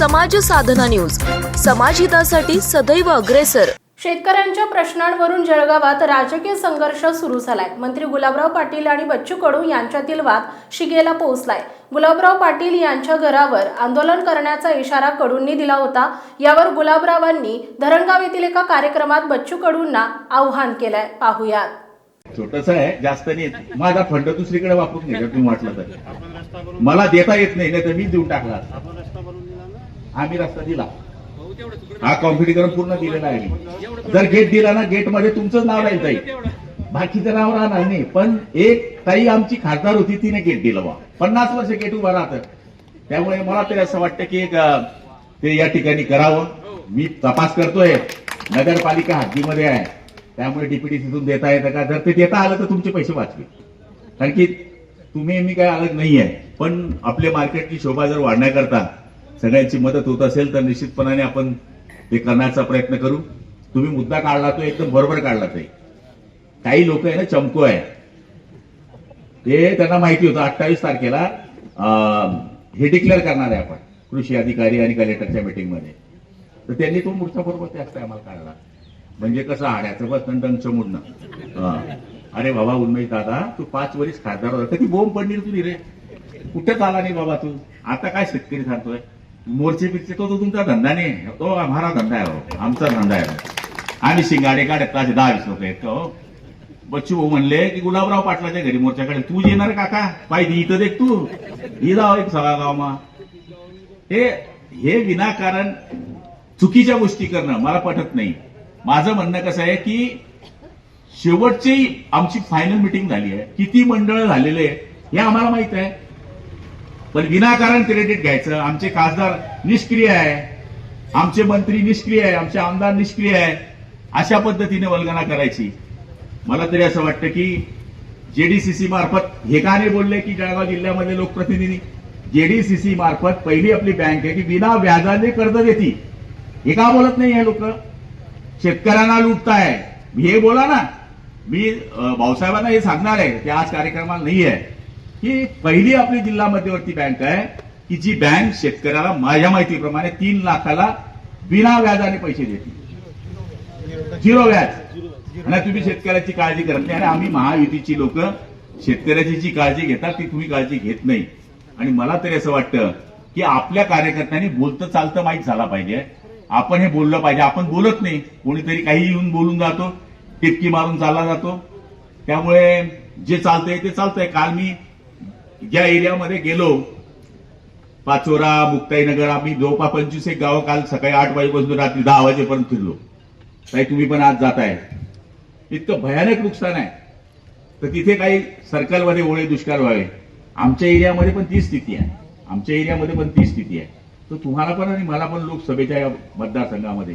साधना news. समाजहितासाठी सदैव अग्रेसर. शेतकऱ्यांच्या प्रश्नांवरून जळगावात राजकीय संघर्ष सुरू झालाय. मंत्री गुलाबराव पाटील आणि बच्चू कडू यांच्यातील वाद शिगेला पोहोचलाय. गुलाबराव पाटील यांच्या घरावर आंदोलन करण्याचा इशारा कडूंनी दिला होता. यावर गुलाबरावांनी धरणगाव येथील एका कार्यक्रमात बच्चू कडूंना आव्हान केलंय. पाहुयात. छोटस आहे जास्त नाही येत. माझा फंड दुसरीकडे वापरून घ्या तुम्ही वाटलं तर. मला देता येत नाही तर मी देऊन टाकला. आम्ही रस्ता दिला. हा कॉम्पिटिकरण पूर्ण दिलेला आहे जर गेट दिला ना गेटमध्ये तुमचं नाव राहील ताई. बाकीचं नाव राहणार नाही. पण एक ताई आमची खासदार होती तिने गेट दिलं बा पन्नास वर्ष गेट उभा राहतं. त्यामुळे मला तरी असं वाटतं की एक ते या ठिकाणी करावं. मी तपास करतोय. नगरपालिका हद्दीमध्ये आहे. त्यामुळे डीपीटीसीतून देता येतं का? जर ते देता आलं तर तुमचे पैसे वाचवे कारण की तुम्ही मी काय अलग नाही आहे पण आपल्या मार्केटची शोभा जर वाढण्याकरता सगळ्यांची मदत होत असेल तर निश्चितपणाने आपण ते करण्याचा प्रयत्न करू. तुम्ही मुद्दा काढला तो एकदम बरोबर काढला ते काही लोक आहे ना चमको आहे. ते त्यांना माहिती होतं अठ्ठावीस तारखेला अं, हे डिक्लेअर करणार आहे आपण कृषी अधिकारी आणि कलेक्टरच्या मीटिंगमध्ये तर त्यांनी तो मूर्छा बरोबर त्याच टायमाला काढला. म्हणजे कसं आड्याचं बस दंड चमुडणं अरे बाबा उन्मेष दादा तू पाच वरीस खासदार होता ती बोंब पडली तुझी रे? कुठे चाला नाही बाबा तू? आता काय शेतकरी सांगतोय? मोर्चे पिरचे तो तो तुमचा धंदा नाही. तो आम्हाला धंदा आहे हो. आमचा धंदा आहे. आम्ही शिंगाडे काढत ताजे दहा वीस लोक आहेत हो. बच्चू भाऊ म्हणले की गुलाबराव पाटलाच्या घरी मोर्चाकडे. तू येणार काका पाहिजे इथं देख तू. ही जाव एक सगळा गावमा हे हे विनाकारण चुकीच्या गोष्टी करणं मला पटत नाही. माझं म्हणणं कसं आहे की शेवटची आमची फायनल मिटिंग झाली आहे. किती मंडळ झालेले हे आम्हाला माहीत आहे. पण विनाकारण क्रेडिट घ्यायचं. आमचे खासदार निष्क्रिय आहे. आमचे मंत्री निष्क्रिय आहे. आमचे आमदार निष्क्रिय आहे. अशा पद्धतीने वल्गना करायची. मला तरी असं वाटतं की जेडीसीसी मार्फत हे का नाही बोलले की जळगाव जिल्ह्यामध्ये लोकप्रतिनिधी? जेडीसीसी मार्फत पहिली आपली बँक आहे की विना व्याजाने कर्ज देते. हे का बोलत नाही हे लोक? शेतकऱ्यांना लुटताय. हे बोला ना. मी भाऊसाहेबांना हे सांगणार आहे ते आज कार्यक्रमाला नाही आहे ही पहिली आपली जिल्हा मध्यवर्ती बँक आहे. की जी बँक शेतकऱ्याला माझ्या माहितीप्रमाणे तीन लाखाला बिना व्याजाने पैसे देते. झिरो व्याज. आणि तुम्ही शेतकऱ्याची काळजी करत नाही. आणि आम्ही महायुतीची लोक शेतकऱ्याची जी काळजी घेतात ती तुम्ही काळजी घेत नाही. आणि मला तरी असं वाटतं की आपल्या कार्यकर्त्यांनी बोलतं चालतं माहीत झाला पाहिजे. आपण हे बोललं पाहिजे. आपण बोलत नाही. कोणीतरी काही येऊन बोलून जातो. टिपकी मारून चालला जातो. त्यामुळे जे चालतंय ते चालतंय. काल मी ज्या एरियामध्ये गेलो पाचोरा मुक्ताईनगर आम्ही जवळपास पंचवीस एक गावं काल सकाळी आठ वाजेपासून रात्री दहा वाजेपर्यंत फिरलो. काही तुम्ही पण आज जाताय. इतकं भयानक नुकसान आहे. तर तिथे काही सर्कलमध्ये ओळे दुष्काळ व्हावे. आमच्या एरियामध्ये पण ती स्थिती आहे. आमच्या एरियामध्ये पण ती स्थिती आहे. तर तुम्हाला पण आणि मला पण लोकसभेच्या या मतदारसंघामध्ये